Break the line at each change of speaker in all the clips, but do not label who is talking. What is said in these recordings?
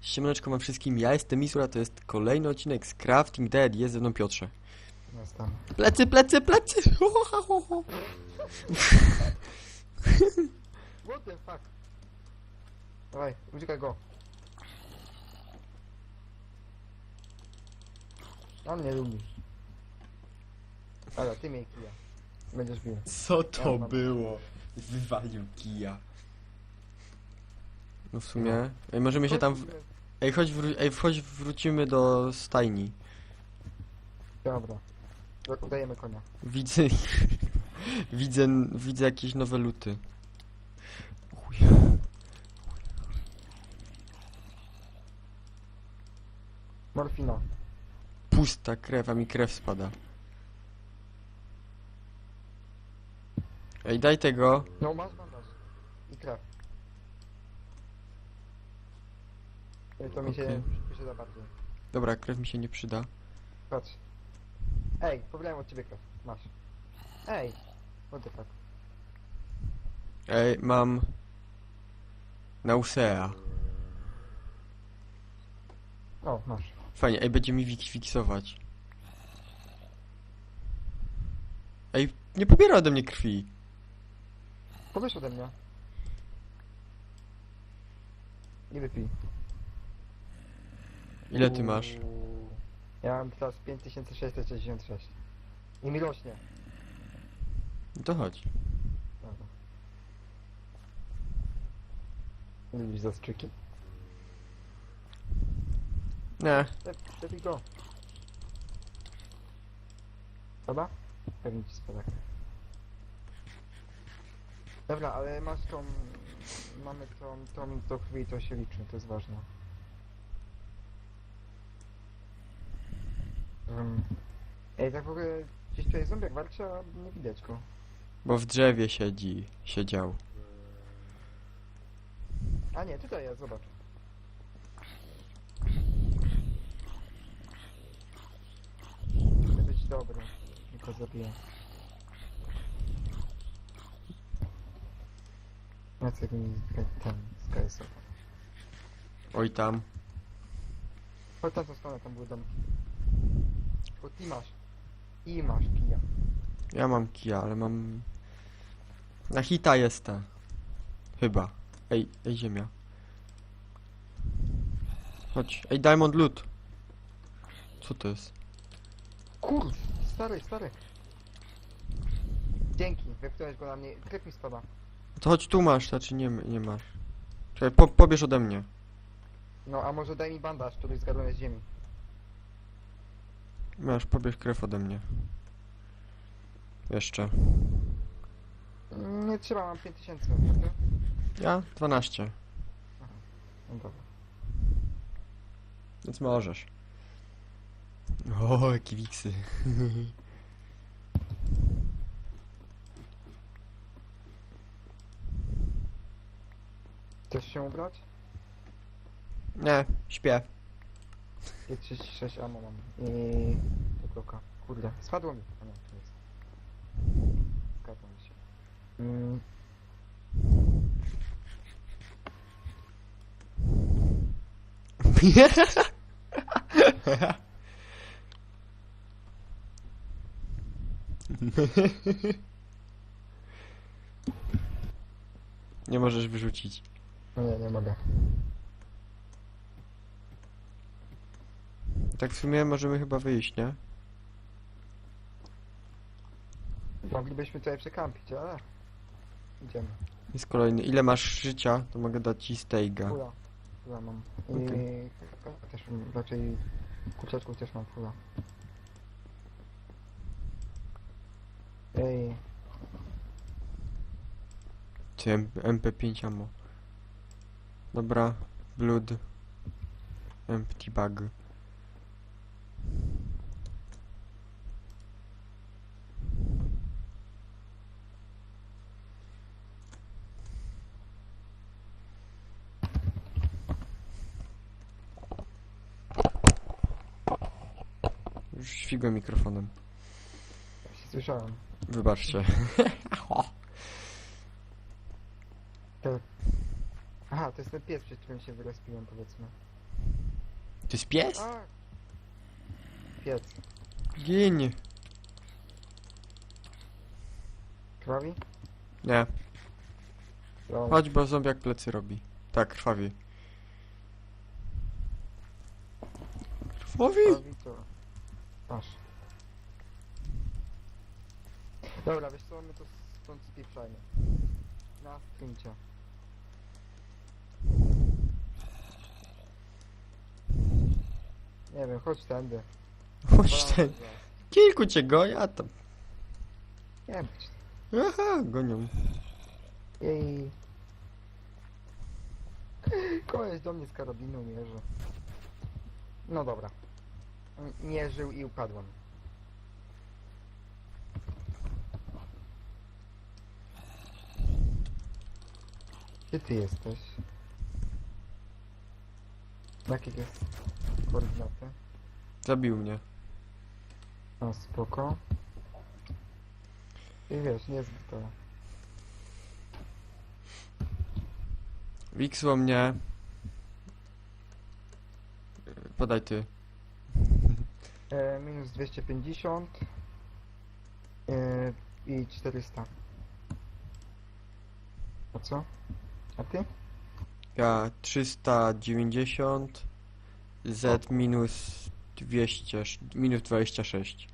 Siemaneczko wam wszystkim, ja jestem Misura, to jest kolejny odcinek z Crafting Dead, jest ze mną Piotrze.
Jestem.
Plecy, plecy, plecy!
What the fuck? Dawaj, uciekaj go. On nie lubi. Ale ty mnie kija. Będziesz bił.
Co
to
było? Wywalił kija. No w sumie, ej, możemy się tam... W... Ej, chodź, wró... ej, chodź wrócimy do stajni.
Dobra. Do- Dajemy konia.
Widzę... widzę... widzę jakieś nowe luty. Chuj.
Morfina.
Pusta krew, a mi krew spada. Ej, daj tego.
No masz bandaż. I krew. To mi się
Okej.
przyda bardziej.
Dobra, krew mi się nie przyda.
Patrz. Ej, pobrałem od ciebie krew. Masz. Ej. What the fuck.
Ej, mam... Nausea.
O, masz.
Fajnie, ej, będzie mi wik fiksować. Ej, nie pobiera ode mnie krwi.
Powiesz ode mnie. Nie wypij.
Ile ty masz?
Ja mam teraz 5666. I mi rośnie.
No to chodź.
Dobra. Lubisz zastrzyki?
Nie,
Lep- Lepiej go. Dobra? Pewnie ci spada. Dobra, ale masz tą... Mamy tą, tą do krwi, to się liczy, to jest ważne. Um, ej, tak w ogóle gdzieś tutaj zombiak walczy, a nie widać go.
bo w drzewie siedzi. Siedział.
A nie, tutaj jest, zobacz. Chcę być dobry, tylko zabiję. Jacek mi ten skresował.
Oj tam.
Chodź tam stronę, tam były domki. Bo ty masz. I masz kija.
Ja mam kija, ale mam... Na hita jest ta. Chyba. Ej, ej, ziemia. Chodź. Ej, Diamond Loot. Co to jest?
Kur! Stary, stary. Dzięki, wepchnąłeś go na mnie. Krew mi spada.
To chodź tu masz, znaczy nie, nie masz. Czekaj, po, pobierz ode mnie.
No, a może daj mi bandaż, który zgadłem z ziemi.
Masz, pobierz krew ode mnie. Jeszcze.
Nie trzeba, mam 5000. a ty?
Ja? 12.
No dobra.
Więc możesz. O, jakie wiksy.
Chcesz się ubrać?
Nie, śpię.
I 36 ammo mam. I... kloka. Kurde, spadło mi. A nie, tu jest. Zgadzam się. Mm.
Nie możesz wyrzucić.
No nie, nie mogę.
Tak w sumie możemy chyba wyjść, nie?
Moglibyśmy tutaj przekampić, ale... Idziemy.
Jest kolejny. Ile masz życia, to mogę dać ci stejga.
Fula. Fula mam. I...
Okej.
Też raczej... Kurczaczków też mam fula. Ej,
Czy M- MP5 ammo. Dobra, blood. Empty bag. Już świgłem mikrofonem.
ja się słyszałem.
Wybaczcie.
Aha, to jest ten pies, przed którym się wyrespiłem, powiedzmy.
To jest pies?
A! Piec.
Gin.
Krwawi?
Nie,
Dobra.
chodź, bo zombiak plecy robi. Tak, krwawi. Krwawi?
Krwawi to... Masz. Dobra, wiesz co, my to stąd spieprzajmy. Na streamcie. Nie wiem, chodź tędy.
Chodź ten. Kilku cię goni, a tam.
Nie wiem.
Aha, gonią.
Jej. Koleś do mnie z karabinu mierzy. No dobra. M- Mierzył i upadłem. Gdzie ty jesteś? Jakie jest koordynaty?
Zabił mnie.
No spoko. I wiesz, niezbyt to.
Wiksło mnie. Podaj ty.
E, minus 250 e, i 400. A co? A ty?
Ja 390. Z minus 200. sz- Minus 26.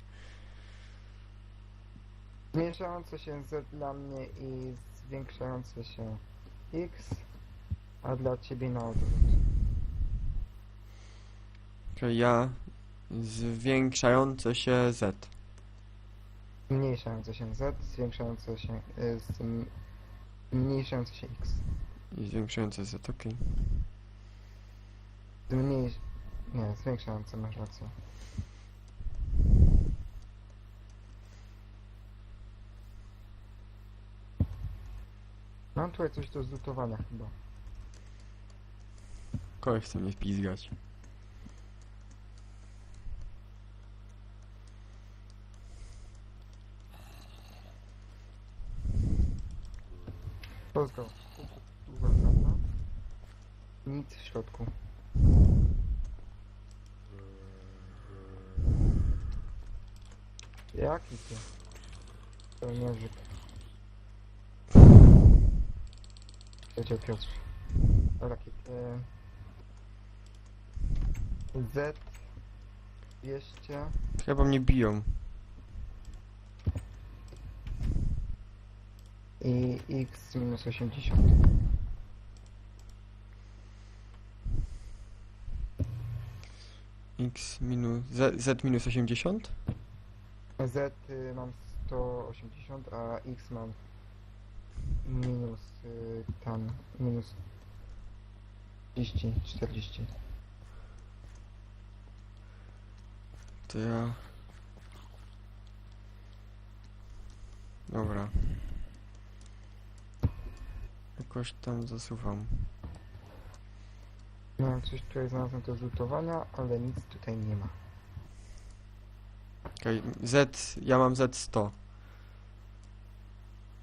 Zmniejszające się z dla mnie i zwiększające się x, a dla ciebie na odwrót.
Czyli ja zwiększające się Z.
Zmniejszające się z, zwiększające się y, z, zmniejszające się x.
I zwiększające Z, okej.
Zmniejsz... Nie, zwiększające, masz rację. Mam tutaj coś do zlutowania chyba.
Kogoś chce mnie wpizgać.
Uwaga. Nic w środku. Jaki ty? Pełnierzyk. Leciał Piotr. Rakiet. Z 200
Chyba mnie biją.
I x minus 80.
X minus... Z, Z minus 80?
Z y, mam 180, a X mam minus y, tam minus 30, 40.
To ja... Dobra. Jakoś tam zasuwam.
Miałem coś tutaj znalazłem do zlutowania, ale nic tutaj nie ma.
Okej, Z... Ja mam Z 100.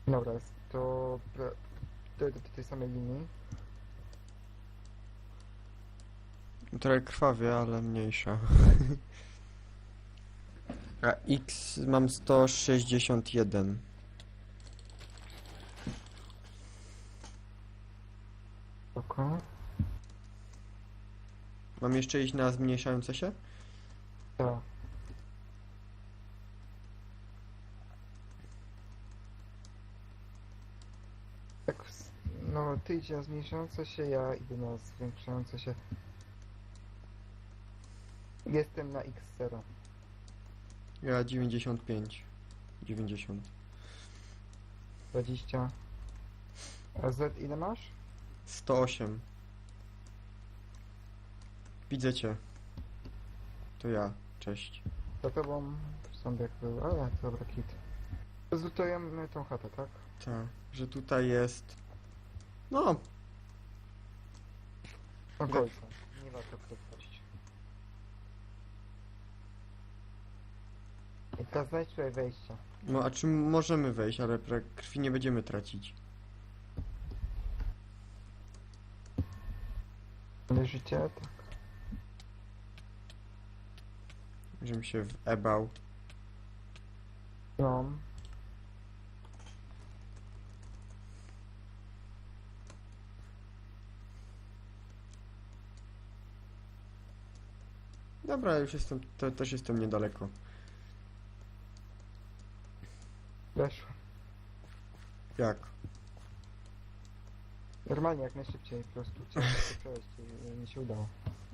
Dobra, to do, do tej samej linii.
Trochę krwawie, ale mniejsza. A X mam 161.
Oko.
Mam jeszcze iść na zmniejszające się?
Tak. Tak, no ty idzie na zmniejszające się, ja idę na zwiększające się. Jestem na X0.
Ja 95. 90.
20. A Z ile masz?
108. Widzę cię. To ja. Cześć.
Za tobą zombiak był, ale dobra kit. Zlutujemy tą chatę, tak?
Tak, że tutaj jest. No,
Okolica. Nie warto w to wchodzić. I teraz znajdź tutaj wejście.
no a czy możemy wejść, ale pra- krwi nie będziemy tracić.
Leżycie? Tak.
Żebym się webał.
No.
Dobra, już jestem, to, też jestem niedaleko.
Weszło.
Jak?
Normalnie, jak najszybciej po prostu chciałem to przejść i mi się udało.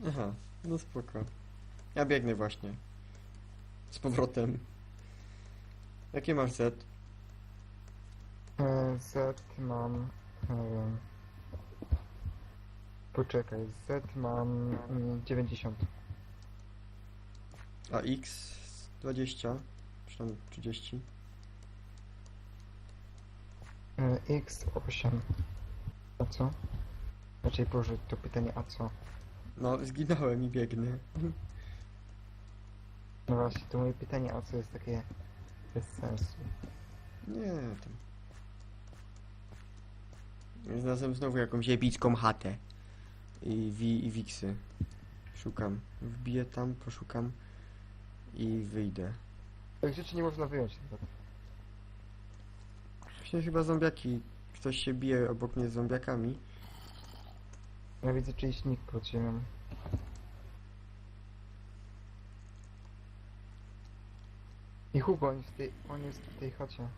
Aha, no spoko. Ja biegnę właśnie. Z powrotem. Jakie masz Z?
E, Z mam... Nie wiem. Poczekaj, Z mam mm, 90.
A X? 20? Czy tam 30?
E, X 8. A co? Raczej Boże, to pytanie, a co?
No, zginąłem i biegnę.
No właśnie, to moje pytanie, a co jest takie bez sensu.
Nie, tam. Znalazłem znowu jakąś epicką chatę. I wi i wiksy. Szukam. Wbiję tam, poszukam. I wyjdę.
Tak rzeczy nie można wyjąć nawet.
Właśnie chyba zombiaki. Ktoś się bije obok mnie z zombiakami.
Ja widzę czyjś nick pod ziemią. I Hugo, on jest w tej, on jest w tej chacie.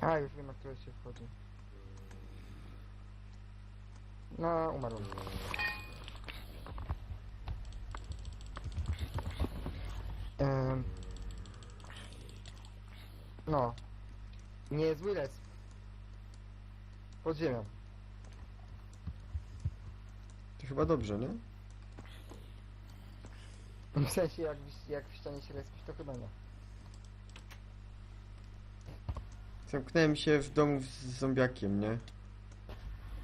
A, już wiem, na które się wchodzi. No, umarłem. No. Niezły les. Pod ziemią.
To chyba dobrze, nie?
W sensie, jak, w- jak w ścianie się respisz, to chyba nie.
Zamknąłem się w domu z zombiakiem, nie?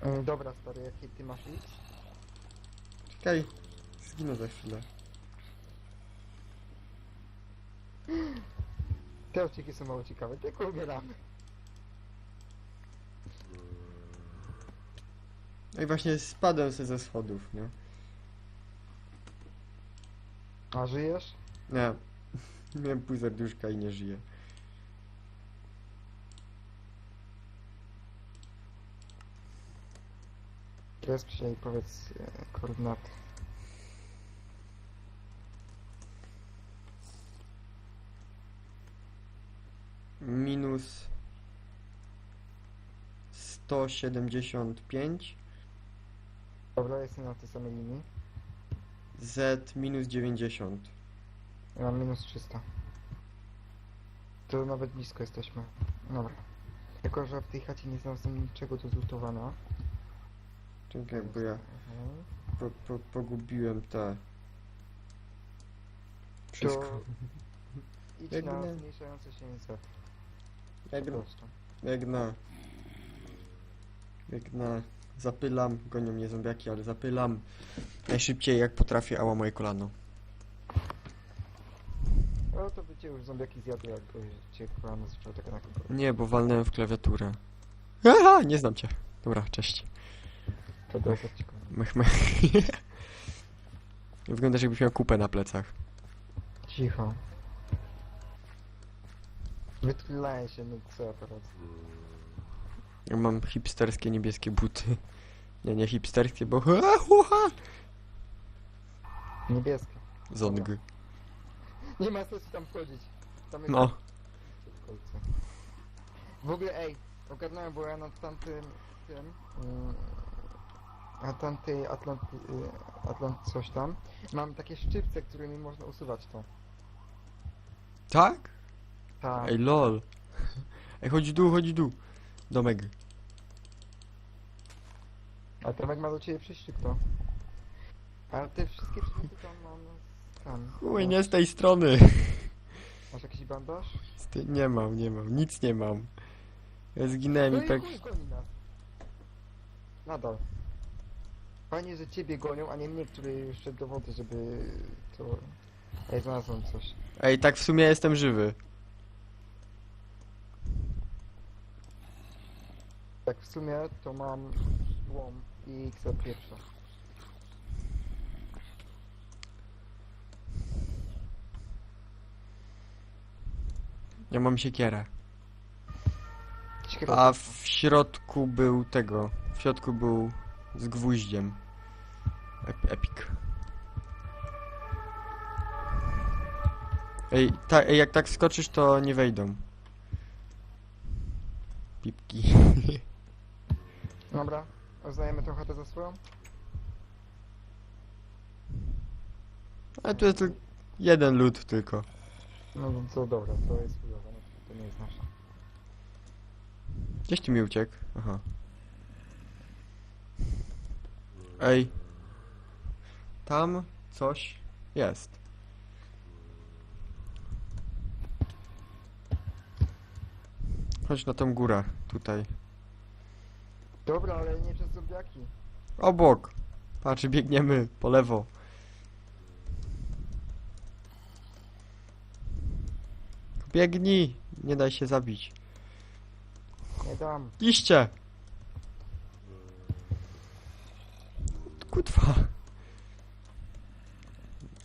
Mm, dobra, stary, jaki ty masz X?
Czekaj. Zginę za chwilę.
Te odcinki są mało ciekawe, tylko umieramy.
No i właśnie spadłem sobie ze schodów, nie?
A żyjesz?
Nie. Miałem pół serduszka i nie żyję.
Się i powiedz e, koordynaty.
Minus 175.
Dobra, jestem na tej samej linii.
Z minus 90.
Ja mam minus 300. To nawet blisko jesteśmy. Dobra. Jako, że w tej chacie nie znalazłem niczego do zlutowania.
Czekaj, bo ja
Mhm.
po, po, pogubiłem te... Wszystko.
To idź
Jak
na
nie.
zmniejszające się Z. Po
Biegnę,
prostu.
biegnę. Biegnę. Zapylam. Gonią mnie zombiaki, ale zapylam. Najszybciej jak potrafię. Ała moje kolano.
No to by cię już zombiaki zjadły, jak cię kolano zaczęło tak na kogo.
Nie, bo walnąłem w klawiaturę. Aha, nie znam cię. Dobra, cześć.
To ciekawe.
Mech, mech. Wyglądasz jakbyś miał kupę na plecach.
Cicho. Wytulaję się, no co ja teraz?
Ja mam hipsterskie niebieskie buty. Nie, nie hipsterskie, bo...
Niebieskie.
Zong.
Nie ma sensu tam wchodzić. Tam jest
No.
w ogóle, ej, ogarnąłem, bo ja na tamtym, tym, mm, na tamtej Atlanty, y, Atlant coś tam, mam takie szczypce, którymi można usuwać to.
Tak?
Tak.
Ej, lol. Ej, chodź dół, chodź dół. Domek.
A Tomek ma do ciebie przyjść czy kto? Ale te wszystkie przedmioty tam mam tam.
Chuj, nie z tej strony.
Masz jakiś bandaż?
Tej... Nie mam, nie mam. Nic nie mam. Ja zginąłem
No
i tak...
chuj, goni nas. Nadal. Fajnie, że ciebie gonią, a nie mnie, który jeszcze do wody, żeby to... Ej, znalazłem coś.
Ej, tak w sumie jestem żywy.
Tak w sumie to mam łom i X pierwsze.
Ja mam siekierę. A w środku był tego. W środku był z gwóździem. Ep epic. Ej, ta, ej, jak tak skoczysz, to nie wejdą. Pipki.
Dobra, uznajemy tą chatę za swoją?
Ale tu jest tylko jeden lód tylko.
No to dobra, to jest chujowe, no to, to nie jest nasza.
Gdzieś ty mi uciekł? Aha. Ej. Tam coś jest. Chodź na tą górę, tutaj.
Dobra, ale nie przez zombiaki.
Obok. Patrz, biegniemy po lewo. Biegnij, nie daj się zabić.
Nie dam.
Iście! Kutwa.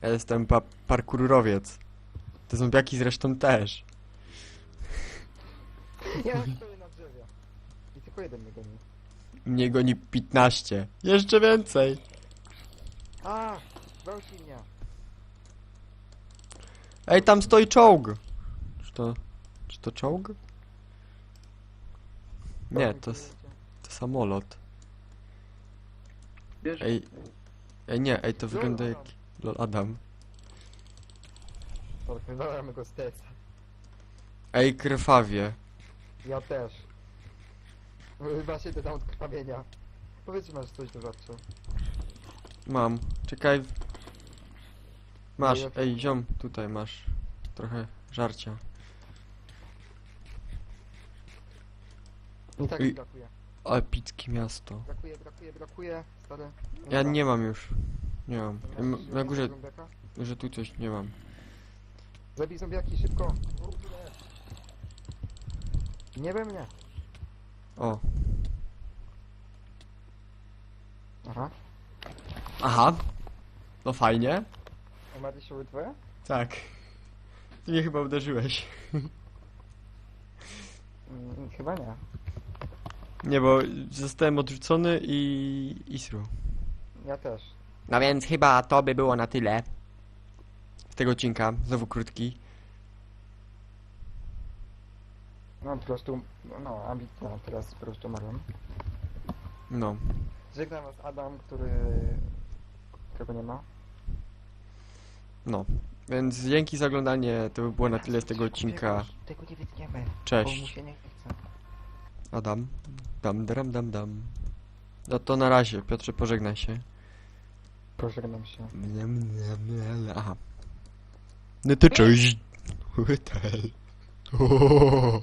Ja jestem pa parkurowiec. Te zombiaki zresztą też.
Ja stoję na drzewie. I tylko jeden mnie goni.
Mnie goni 15. Jeszcze więcej.
A! Gwałci mnie.
Ej, tam stoi czołg. Czy to... Czy to czołg? Nie, to, s- to samolot.
Wiesz,
Ej... Ej, nie, ej, to wygląda jak...
Adam.
Lol, Adam.
Wywalamy go z teca.
Ej, krwawie.
Ja też. Się dodam od krwawienia. Powiedz, masz coś do rzadszego.
Mam. Czekaj. Masz,
ja-
ej, ziom, tutaj masz. Trochę żarcia.
I tak
I-
mi brakuje.
Epickie miasto.
Brakuje, brakuje, brakuje. Stary.
Ja nie mam już. Nie mam. M- Na górze,
zombiaka?
że tu coś nie mam.
Zabij zombiaki, szybko. Nie we mnie.
O.
Aha.
Aha. No fajnie.
Umarli się obydwoje?
Tak. Ty mnie chyba uderzyłeś.
Mm, chyba nie.
Nie, bo zostałem odrzucony i... Isru.
Ja też.
No więc chyba to by było na tyle. Z tego odcinka. Znowu krótki.
No po prostu, no ambitna, teraz po prostu umarłem.
No.
Żegnam was Adam, który... którego nie ma.
No. Więc dzięki za oglądanie. To by było na tyle z tego odcinka.
Tego nie wytniemy,
Cześć. Adam. Dam, dam, dam, dam. No to na razie. Piotrze, pożegnaj się.
Pożegnam się.
Aha. No to cześć. Hotel.